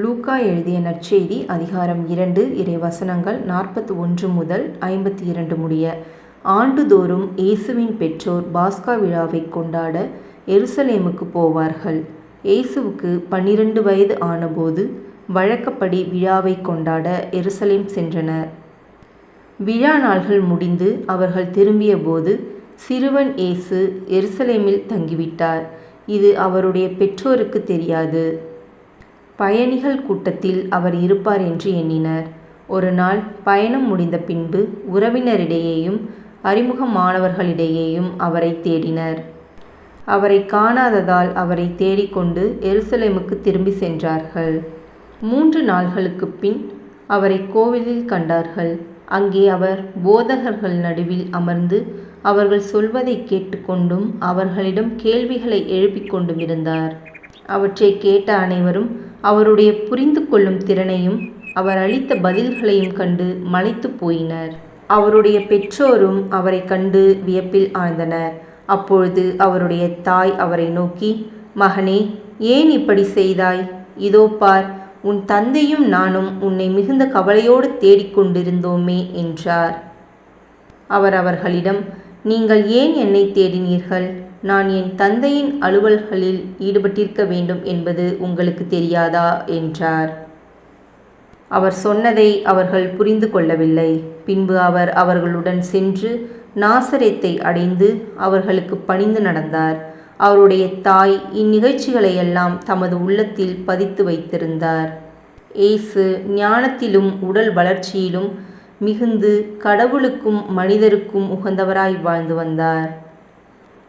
லூக்கா எழுதிய நற்செய்தி அதிகாரம் இரண்டு இறைவசனங்கள் நாற்பத்தி ஒன்று முதல் ஐம்பத்தி இரண்டு முடிய. ஆண்டுதோறும் இயேசுவின் பெற்றோர் பாஸ்கா விழாவை கொண்டாட எருசலேமுக்கு போவார்கள். இயேசுவுக்கு பன்னிரண்டு வயது ஆனபோது வழக்கப்படி விழாவை கொண்டாட எருசலேம் சென்றனர். விழா நாள்கள் முடிந்து அவர்கள் திரும்பியபோது சிறுவன் இயேசு எருசலேமில் தங்கிவிட்டார். இது அவருடைய பெற்றோருக்கு தெரியாது. பயணிகள் கூட்டத்தில் அவர் இருப்பார் என்று எண்ணினர். ஒரு நாள் பயணம் முடிந்த பின்பு உறவினரிடையேயும் அறிமுகமானவர்களிடையேயும் அவரை தேடினர். அவரை காணாததால் அவரை தேடிக்கொண்டு எருசலேமுக்கு திரும்பி சென்றார்கள். மூன்று நாள்களுக்குப் பின் அவரை கோவிலில் கண்டார்கள். அங்கே அவர் போதகர்கள் நடுவில் அமர்ந்து அவர்கள் சொல்வதை கேட்டுக்கொண்டும் அவர்களிடம் கேள்விகளை எழுப்பிக் கொண்டும் இருந்தார். அவற்றை கேட்ட அனைவரும் அவருடைய புரிந்து கொள்ளும் திறனையும் அவர் அளித்த பதில்களையும் கண்டு மலைத்து போயினர். அவருடைய பெற்றோரும் அவரை கண்டு வியப்பில் ஆழ்ந்தனர். அப்பொழுது அவருடைய தாய் அவரை நோக்கி மகனே ஏன் இப்படி செய்தாய்? இதோ பார் உன் தந்தையும் நானும் உன்னை மிகுந்த கவலையோடு தேடிக்கொண்டிருந்தோமே என்றார். அவர் அவர்களிடம் நீங்கள் ஏன் என்னை தேடினீர்கள்? நான் என் தந்தையின் அலுவல்களில் ஈடுபட்டிருக்க வேண்டும் என்பது உங்களுக்கு தெரியாதா? என்றார். அவர் சொன்னதை அவர்கள் புரிந்து கொள்ளவில்லை. பின்பு அவர் அவர்களுடன் சென்று நாசரத்தை அடைந்து அவர்களுக்கு பணிந்து நடந்தார். அவருடைய தாய் இந்நிகழ்ச்சிகளையெல்லாம் தமது உள்ளத்தில் பதித்து வைத்திருந்தார். இயேசு ஞானத்திலும் உடல் வளர்ச்சியிலும் மிகுந்து கடவுளுக்கும் மனிதருக்கும் உகந்தவராய் வாழ்ந்து வந்தார்.